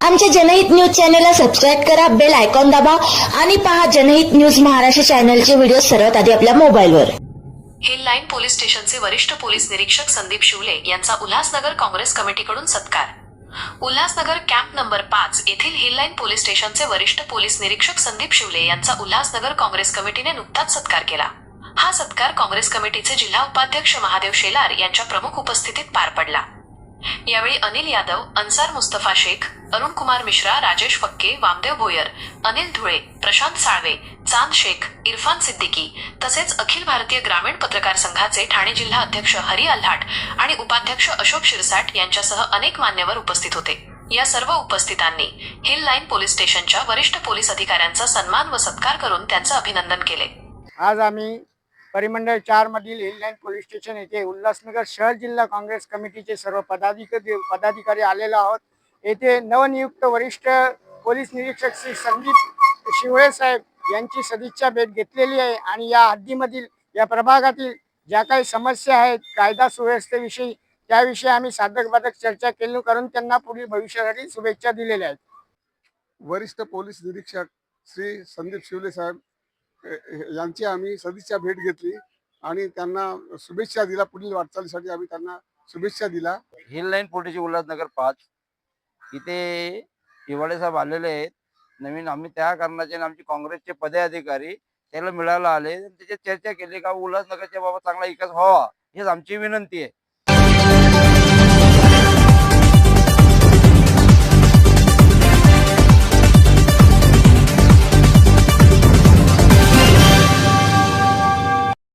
आमच्या जनहित न्यूज चॅनलला सबस्क्राईब करा बेल आयकॉन दाबा आणि पहा जनहित न्यूज महाराष्ट्र चॅनलचे व्हिडिओ सर्वात आधी आपल्या मोबाईलवर. हिल लाईन पोलीस स्टेशनचे वरिष्ठ पोलीस निरीक्षक संदीप शिवले यांचा उल्हासनगर काँग्रेस कमिटीकडून सत्कार. उल्हासनगर कॅम्प नंबर पाच येथील हिल लाईन पोलीस स्टेशनचे वरिष्ठ पोलीस निरीक्षक संदीप शिवले यांचा उल्हासनगर काँग्रेस कमिटीने नुकताच सत्कार केला. हा सत्कार काँग्रेस कमिटीचे जिल्हा उपाध्यक्ष महादेव शेलार यांच्या प्रमुख उपस्थितीत पार पडला. यावेळी अनिल यादव अन्सार मुस्तफा शेख अरुण कुमार मिश्रा राजेश फक्के वामदेव भोयर अनिल धुळे प्रशांत साळवे चांद शेख इरफान सिद्दीकी तसेच अखिल भारतीय ग्रामीण पत्रकार संघाचे ठाणे जिल्हा अध्यक्ष हरी अल्हाट आणि उपाध्यक्ष अशोक शिरसाट यांच्यासह अनेक मान्यवर उपस्थित होते. या सर्व उपस्थितांनी हिल लाईन पोलीस स्टेशनच्या वरिष्ठ पोलीस अधिकाऱ्यांचा सन्मान व सत्कार करून त्यांचं अभिनंदन केले. आज आम्ही परिमंडळ चार मधील हिललाईन पोलीस स्टेशन येथे उल्हासनगर शहर जिल्हा काँग्रेस कमिटीचे सर्व पदाधिकारी पदाधिकारी आलेलो आहोत. येथे नवनियुक्त वरिष्ठ पोलीस निरीक्षक श्री संदीप शिवळे साहेब यांची सदिच्छा भेट घेतलेली आहे आणि या हद्दीमधील या प्रभागातील ज्या काही समस्या आहेत कायदा सुव्यवस्थेविषयी त्याविषयी आम्ही साधक बाधक चर्चा केली करून त्यांना पुढील भविष्यासाठी शुभेच्छा दिलेल्या आहेत. वरिष्ठ पोलीस निरीक्षक श्री संदीप शिवले साहेब यांची आम्ही सदिच्छा भेट घेतली आणि त्यांना शुभेच्छा दिला. पुढील वाटचालीसाठी आम्ही त्यांना शुभेच्छा दिला. हिल लाईन पोटेची उल्हासनगर पाच. इथे हिवाळे साहेब आलेले आहेत. नवीन आम्ही त्या कारणाचे आमचे काँग्रेसचे पदाधिकारी त्याला मिळायला आले त्याची चर्चा केली का उल्हासनगरच्या बाबा चांगला विकास व्हावा हीच आमची विनंती आहे.